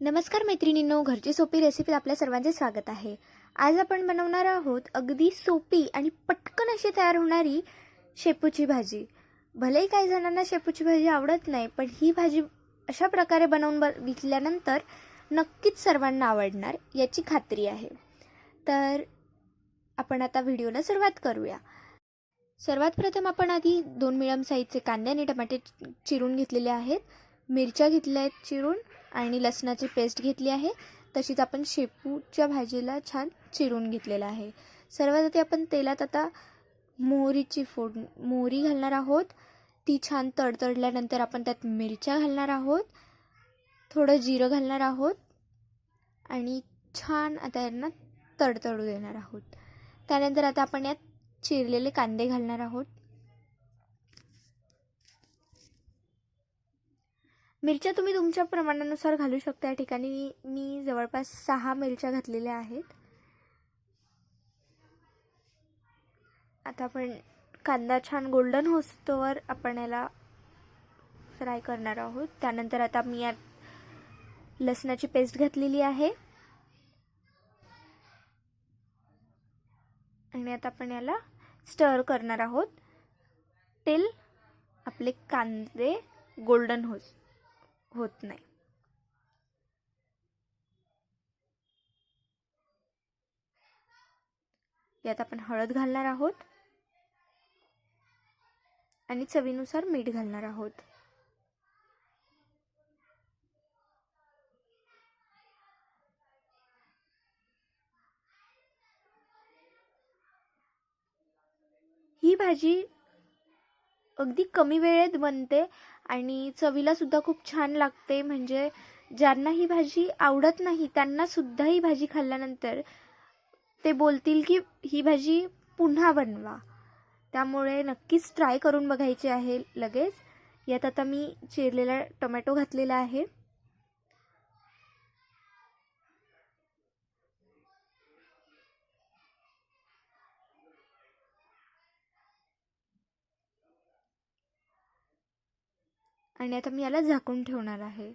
नमस्कार मैत्रिणींनो घरची सोपी रेसिपीत आपल्या सर्वांचे स्वागत आहे. आज आपण बनवणार आहोत अगदी सोपी आणि पटकन अशी तयार होणारी शेपूची भाजी. भलेही काही जणांना शेपूची भाजी आवडत नाही पण ही भाजी अशा प्रकारे बनवून बघितल्यानंतर नक्कीच सर्वांना आवडणार याची खात्री आहे. तर आपण आता व्हिडिओला सुरुवात करूया. सर्वात प्रथम आपण आधी दोन मिळम साईजचे कांदे आणि टमाटे चिरून घेतलेले आहेत. मिरच्या घेतल्या आहेत चिरून. आणि लसणाची पेस्ट घेतली आहे. तशीच आपण शेपूच्या भाजीला छान चिरून घेतलेलं आहे. सर्वात आधी आपण तेलात आता मोहरीची फोड मोहरी घालणार आहोत. ती छान तडतडल्यानंतर आपण त्यात मिरच्या घालणार आहोत. थोडं जिरं घालणार आहोत. आणि छान आता यांना तडतडू देणार आहोत. त्यानंतर आता आपण यात चिरलेले कांदे घालणार आहोत. मिरच्या तुम्ही तुमच्या प्रमाणानुसार घालू शकता या ठिकाणी. मी जवळपास सहा मिरच्या घातलेल्या आहेत. आता आपण कांदा छान गोल्डन होस्तोवर आपण याला फ्राय करणार आहोत. त्यानंतर आता मी यात लसणाची पेस्ट घातलेली आहे. आणि आता आपण याला स्टर करणार आहोत. टिल आपले कांदे गोल्डन होत होत नाही. यात आपण हळद घालणार आहोत. आणि चवीनुसार मीठ घालणार आहोत. ही भाजी अगदी कमी वेळेत बनते आणि चवीला सुद्धा खूप छान लागते. म्हणजे ज्यांना ही भाजी आवडत नाही त्यांना सुद्धा ही भाजी खाल्ल्यानंतर ते बोलतील की ही भाजी पुन्हा बनवा. त्यामुळे नक्कीच ट्राय करून बघायची आहे लगेच. यात आता मी चिरलेला टोमॅटो घातलेला आहे. आणि आता मी याला झाकून ठेवणार आहे.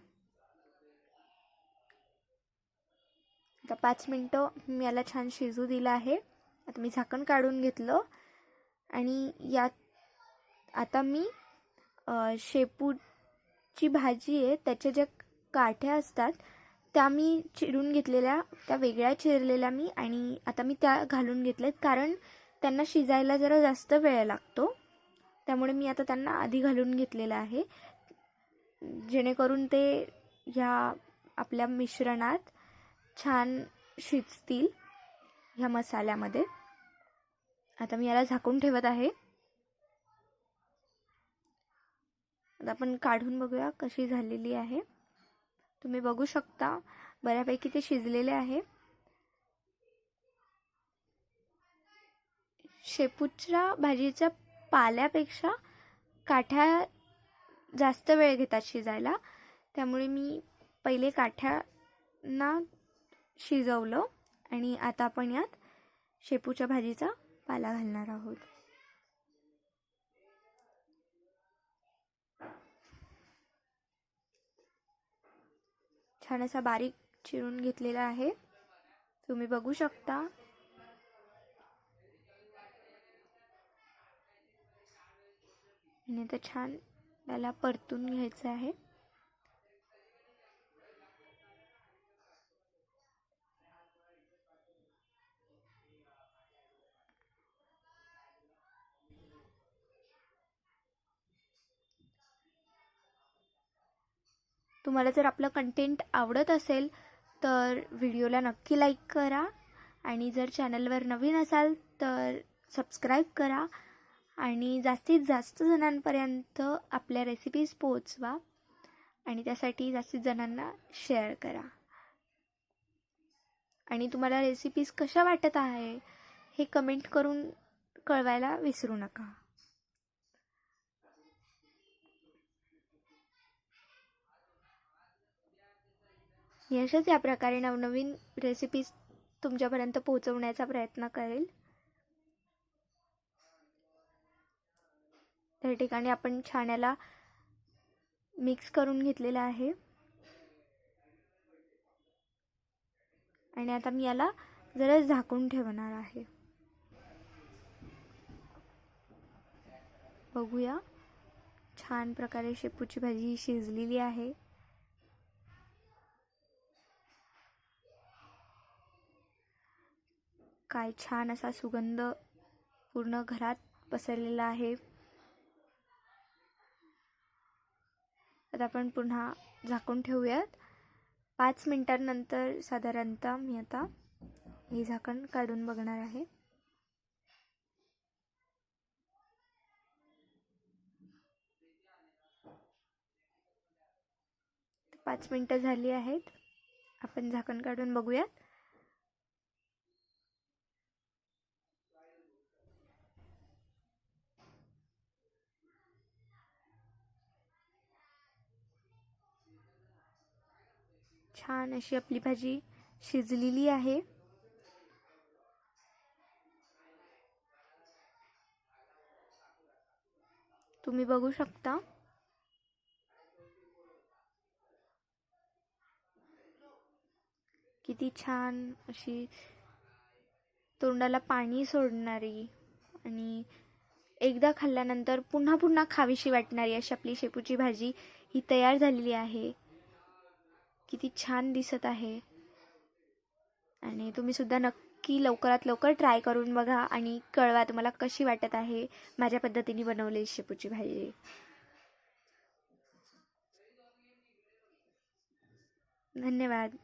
आता पाच मिनटं मी याला छान शिजू दिलं आहे. आता मी झाकण काढून घेतलं. आणि यात आता मी शेपूची भाजी आहे त्याच्या ज्या काठ्या असतात त्या मी चिरून घेतलेल्या त्या वेगळ्या चिरलेल्या मी आणि आता मी त्या घालून घेतल्यात कारण त्यांना शिजायला जरा जास्त वेळ लागतो. त्यामुळे मी आता त्यांना आधी घालून घेतलेलं आहे. जेणेकरून ते ह्या आपल्या मिश्रणात छान शिजतील ह्या मसाल्यामध्ये. आता मी याला झाकून ठेवत आहे. आता आपण काढून बघूया कशी झालेली आहे. तुम्ही बघू शकता बऱ्यापैकी ते शिजलेले आहे. शेपूच्या भाजीच्या पाल्यापेक्षा काठ्या जास्त वेळ घेतात शिजायला. त्यामुळे मी पहिले काठ्यांना शिजवलं आणि आता आपण यात शेपूच्या भाजीचा पाला घालणार आहोत. छान असा बारीक चिरून घेतलेला आहे. तुम्ही बघू शकता. आणि तर छान त्याला परतून घ्यायचं आहे. तुम्हाला जर आपलं कंटेंट आवडत असेल तर व्हिडिओला नक्की लाईक करा. आणि जर चॅनलवर नवीन असाल तर सबस्क्राईब करा. आणि जास्तीत जास्त जणांपर्यंत आपल्या रेसिपीज पोचवा आणि त्यासाठी जास्तीत जणांना शेअर करा. आणि तुम्हाला रेसिपीज कशा वाटत आहे हे कमेंट करून कळवायला विसरू नका. यशच या प्रकारे नवनवीन रेसिपीज तुमच्यापर्यंत पोहोचवण्याचा प्रयत्न करेल. त्या ठिकाणी आपण छाण्याला मिक्स करून घेतलेलं आहे. आणि आता मी याला जरा झाकून ठेवणार आहे. बघूया. छान प्रकारे शेपूची भाजी ही शिजलेली आहे. काय छान असा सुगंध पूर्ण घरात पसरलेला आहे. आता आपण पुन्हा झाकून ठेवूयात. पाच मिनटांनंतर साधारणतः मी आता हे झाकण काढून बघणार आहे. पाच मिनटं झाली आहेत. आपण झाकण काढून बघूयात. छान अशी आपली भाजी शिजलेली आहे. तुम्ही बघू शकता. किती छान अशी तोंडाला पाणी सोडणारी आणि एकदा खाल्ल्यानंतर पुन्हा पुन्हा खावीशी वाटणारी अशी आपली शेपूची भाजी ही तयार झालेली आहे. किती छान दिसत आहे. आणि तुम्ही सुद्धा नक्की लवकरात लवकर ट्राय करून बघा आणि कळवा तुम्हाला कशी वाटत आहे माझ्या पद्धतीने बनवलेली शेपूची भाजी. धन्यवाद.